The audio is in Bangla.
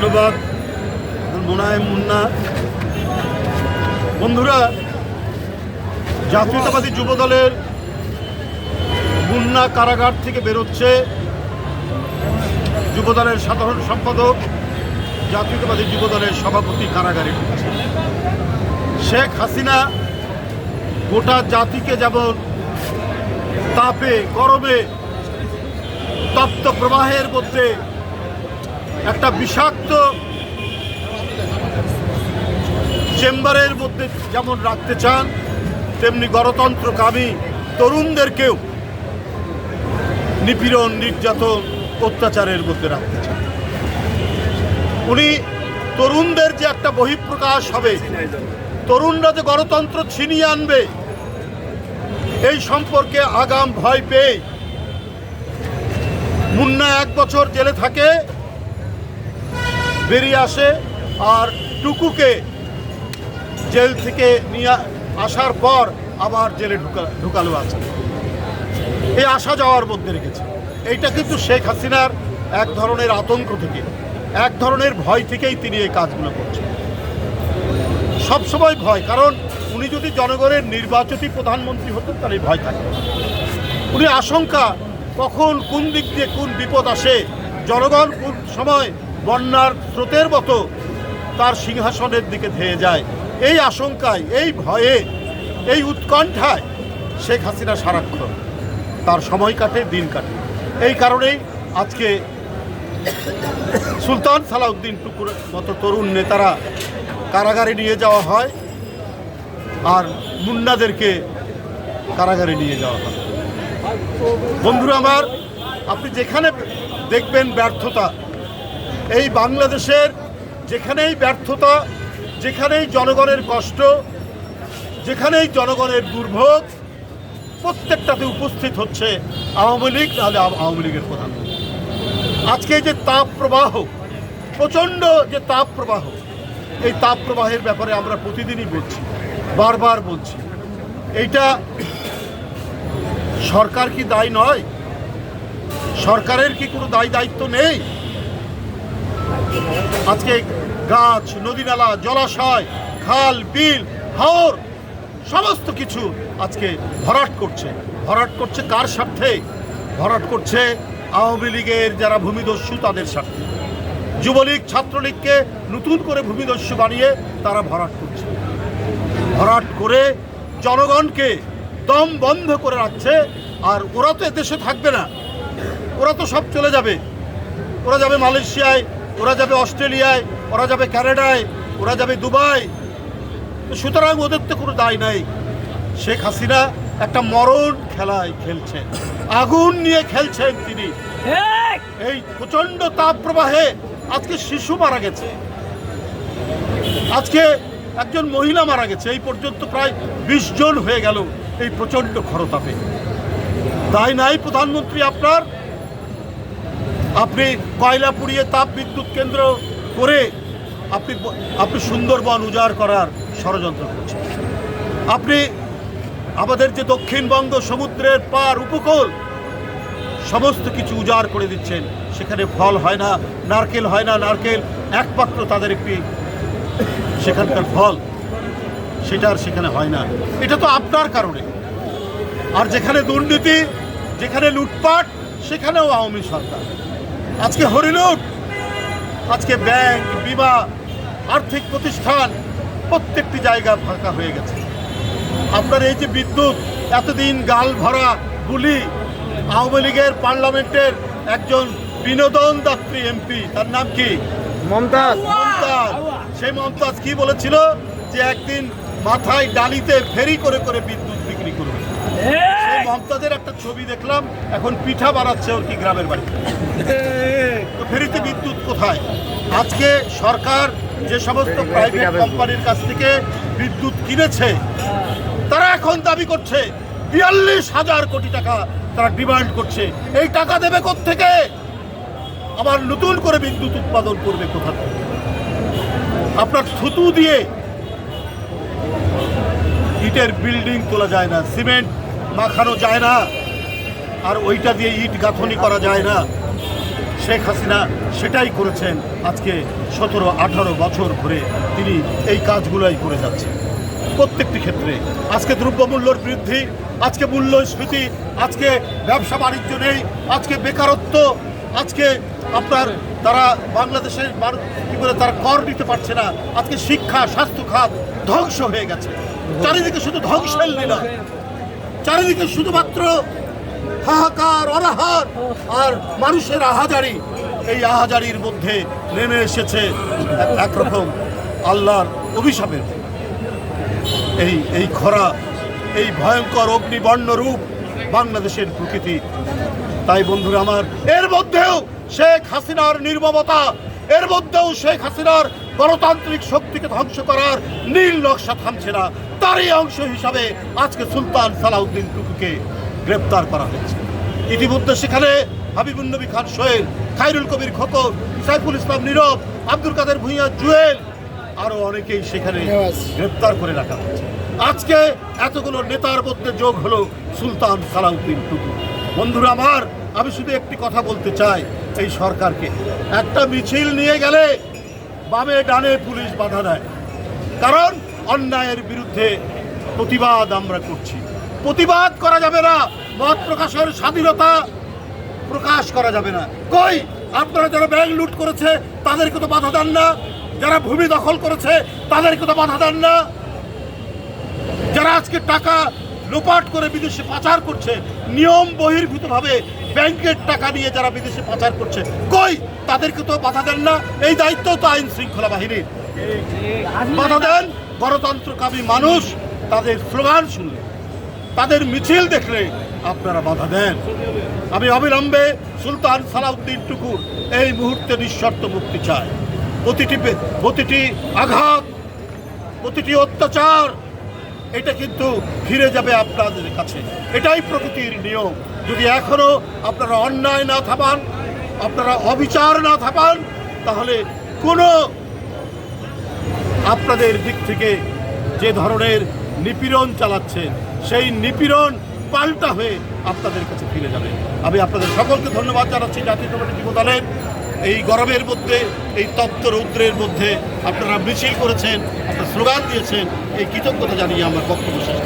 ধন্যবাদ। মোনায়েম মুন্না। বন্ধুরা, জাতীয়তাবাদী যুব দলের মুন্না কারাগার থেকে বেরোচ্ছে যুব দলের সাধারণ সম্পাদক, জাতীয়তাবাদী যুব দলের সভাপতি কারাগারে শেখ হাসিনা গোটা জাতিকে যেমন তাপে, গরমে, তপ্ত প্রবাহের মধ্যে একটা বিষাক্ত চেম্বারের মধ্যে যেমন রাখতে চান, তেমনি গণতন্ত্রকামী তরুণদেরকেও নিপীড়ন, নির্যাতন, অত্যাচারের মধ্যে রাখতে চান। উনি তরুণদের যে একটা বহিঃপ্রকাশ হবে, তরুণরা যে গণতন্ত্র ছিনিয়ে আনবে, এই সম্পর্কে আগাম ভয় পেয়ে মুন্না এক বছর জেলে থাকে। বেরিয়ে আসে আর টুকুকে জেল থেকে নিয়ে আসার পর আবার জেলে ঢুকা ঢুকালো আছে। এই আসা যাওয়ার মধ্যে রেখেছে। এইটা কিন্তু শেখ হাসিনার এক ধরনের আতঙ্ক থেকে, এক ধরনের ভয় থেকেই তিনি এই কাজগুলো করছেন। সবসময় ভয়, কারণ উনি যদি জনগণের নির্বাচিত প্রধানমন্ত্রী হতেন, তাহলে ভয় থাকবে না। উনি আশঙ্কা কখন কোন দিক দিয়ে কোন বিপদ আসে, জনগণ কোন সময় বন্যার স্রোতের মতো তার সিংহাসনের দিকে ধেয়ে যায়। এই আশঙ্কায়, এই ভয়ে, এই উৎকণ্ঠায় শেখ হাসিনা সারাক্ষণ তার সময় কাটে, দিন কাটে। এই কারণেই আজকে সুলতান সালাউদ্দিন টুকুর মতো তরুণ নেতারা কারাগারে নিয়ে যাওয়া হয় আর মুন্নাদেরকে কারাগারে নিয়ে যাওয়া হয়। বন্ধুরা আমার, আপনি যেখানে দেখবেন ব্যর্থতা এই বাংলাদেশের যেখানেই ব্যর্থতা, যেখানেই জনগণের কষ্ট, যেখানেই জনগণের দুর্ভোগ, প্রত্যেকটাতে উপস্থিত হচ্ছে আওয়ামী লীগ, নাহলে আওয়া- আওয়ামী লীগের প্রধান। আজকে যে তাপ প্রবাহ প্রচণ্ড যে তাপ প্রবাহ এই তাপ প্রবাহের ব্যাপারে আমরা প্রতিদিনই বলছি, বারবার বলছি। এইটা সরকার কি দায় নয়? সরকারের কি কোনো দায় দায়িত্ব নেই? আজকে গাছ নদী নালা জলাশয়, খাল, বিল, হাওর, সমস্ত কিছু আজকে ভরাট করছে। ভরাট করছে কার স্বার্থে? ভরাট করছে আওয়ামী লীগের যারা ভূমিদস্যু, তাদের স্বার্থে। যুবলীগ, ছাত্রলীগকে নতুন করে ভূমিদস্যু বানিয়ে তারা ভরাট করছে। ভরাট করে জনগণকে দম বন্ধ করে রাখছে, আর ওরা তো এদেশে থাকবে না। ওরা তো সব চলে যাবে। ওরা যাবে মালয়েশিয়ায় ওরা যাবে অস্ট্রেলিয়ায় ওরা যাবে কানাডায় ওরা যাবে দুবাই। তো সুতরাং ওদের তো কোনো দায় নাই। শেখ হাসিনা একটা মরণ খেলায় খেলছেন। আগুন নিয়ে খেলছেন তিনি। এই প্রচণ্ড তাপ প্রবাহে আজকে শিশু মারা গেছে। আজকে একজন মহিলা মারা গেছে। এই পর্যন্ত প্রায় বিশ জন হয়ে গেল এই প্রচণ্ড খরতাপে তাই নাই প্রধানমন্ত্রী আপনার? আপনি কয়লা পুড়িয়ে তাপ বিদ্যুৎ কেন্দ্র করে আপনি আপনি সুন্দরবন উজাড় করার ষড়যন্ত্র করছেন। আপনি আমাদের যে দক্ষিণবঙ্গ সমুদ্রের পার উপকূল, সমস্ত কিছু উজাড় করে দিচ্ছেন। সেখানে ফল হয় না, নারকেল হয় না, নারকেল একমাত্র তাদের একটি সেখানকার ফল। সেটা আর সেখানে হয় না। এটা তো আপনার কারণে। আর যেখানে দুর্নীতি, যেখানে লুটপাট, সেখানেও আওয়ামী সরকার। আজকে হরিলুট আজকে ব্যাংক বিমা আর্থিক প্রতিষ্ঠান প্রত্যেকটি জায়গা ফাঁকা হয়ে গেছে। আপনার এই যে বিদ্যুৎ এতদিন গাল ভরা গুলি আওয়ামী লীগের পার্লামেন্টের একজন বিনোদন দাত্রী এমপি তার নাম কি? মমতাজ। মমতাজ। সেই মমতাজ কি বলেছিল? যে একদিন মাথায় ডালিতে ফেরি করে করে বিদ্যুৎ বিক্রি করবে। সেই মমতাজের একটা ছবি দেখলাম এখন পিঠা বানাচ্ছে ওর কি গ্রামের বাড়ি। তো ফেরিতে বিদ্যুৎ কোথায়? আজকে সরকার যে সমস্ত প্রাইভেট কোম্পানির কাছ থেকে বিদ্যুৎ কিনেছে তারা এখন দাবি করছে বিয়াল্লিশ হাজার কোটি টাকা তারা ডিমান্ড করছে। এই টাকা দেবে থেকে আবার নতুন করে বিদ্যুৎ উৎপাদন করবে কোথা থেকে? আপনার থুতু দিয়ে ইটের বিল্ডিং তোলা যায় না সিমেন্ট মাখানো যায় না। আর ওইটা দিয়ে ইট গাঁথনি করা যায় না। শেখ হাসিনা সেটাই করেছেন আজকে সতেরো, আঠারো বছর ধরে। তিনি এই কাজগুলোই করে যাচ্ছেন প্রত্যেকটি ক্ষেত্রে। আজকে দ্রব্যমূল্যর বৃদ্ধি, আজকে মূল্যস্ফীতি, আজকে ব্যবসা বাণিজ্য নেই, আজকে বেকারত্ব, আজকে আপনার তারা বাংলাদেশের কি করে তারা কর দিতে পারছে না। আজকে শিক্ষা, স্বাস্থ্য খাত ধ্বংস হয়ে গেছে। চারিদিকে শুধু ধ্বংসের লীলা। চারিদিকে শুধুমাত্র হাহাকার, অনাহার আর মানুষের আহাজারি। এই আহাজারির মধ্যে নেমে এসেছে এক- একরকম আল্লাহর অভিশাপের। এই এই খরা, এই ভয়ঙ্কর অগ্নিবর্ণ রূপ বাংলাদেশের প্রকৃতি। তাই বন্ধুরা আমার, এর মধ্যেও শেখ হাসিনার নির্মমতা এর মধ্যেও শেখ হাসিনার গণতান্ত্রিক শক্তিকে ধ্বংস করার নীল নকশা থামছে না। তারই অংশ হিসাবে আজকে সুলতান সালাউদ্দিন টুকুকে গ্রেপ্তার করা হয়েছে। ইতিমধ্যে সেখানে হাবিবুল নবী খান সোহেল খায়রুল কবির খোকর সাইফুল ইসলাম নীরব আব্দুল কাদের ভূঁইয়া জুয়েল আরও অনেকেই সেখানে গ্রেপ্তার করে রাখা হয়েছে। আজকে এতগুলো নেতার মধ্যে যোগ হলো সুলতান সালাউদ্দিন টুকু। বন্ধুরা আমার আমি শুধু একটি কথা বলতে চাই এই সরকারকে। একটা মিছিল নিয়ে গেলে বামে ডানে পুলিশ বাধা দেয়। কারণ অন্যায়ের বিরুদ্ধে প্রতিবাদ আমরা করছি। প্রতিবাদ করা যাবে না, মত প্রকাশের স্বাধীনতা প্রকাশ করা যাবে না। কই? আপনারা যারা ব্যাংক লুট করেছে, তাদেরকে তো বাধা দেন না। যারা ভূমি দখল করেছে, তাদেরকে তো বাধা দেন না। যারা আজকে টাকা লোপাট করে বিদেশে পাচার করছে। নিয়ম বহির্ভূতভাবে ব্যাংকের টাকা নিয়ে যারা বিদেশে পাচার করছে, কই? তাদেরকে তো বাধা দেন না। এই দায়িত্ব তো আইন শৃঙ্খলা বাহিনীর। বাধা দেন গণতন্ত্রকামী মানুষ তাদের স্লোগান শুনলে, তাদের মিছিল দেখলে আপনারা বাধা দেন। আমি অবিলম্বে সুলতান সালাউদ্দিন টুকুর এই মুহূর্তে নিঃশর্ত মুক্তি চাই। প্রতিটি প্রতিটি আঘাত, প্রতিটি অত্যাচার এটা কিন্তু ফিরে যাবে আপনাদের কাছে। এটাই প্রকৃতির নিয়ম। যদি এখনও আপনারা অন্যায় না থামান, আপনারা অবিচার না থামান, তাহলে কোনো আপনাদের দিক থেকে যে ধরনের নিপীড়ন চালাচ্ছেন, সেই নিপীড়ন পাল্টা হয়ে আপনাদের কাছে ফিরে যাবে। আমি আপনাদের সকলকে ধন্যবাদ জানাচ্ছি জাতীয়তাবাদী যুব দলের এই গরমের মধ্যে, এই তপ্ত রৌদ্রের মধ্যে আপনারা মিছিল করেছেন, আপনারা স্লোগান দিয়েছেন, এই কৃতজ্ঞতা জানিয়ে আমার বক্তব্য শেষ।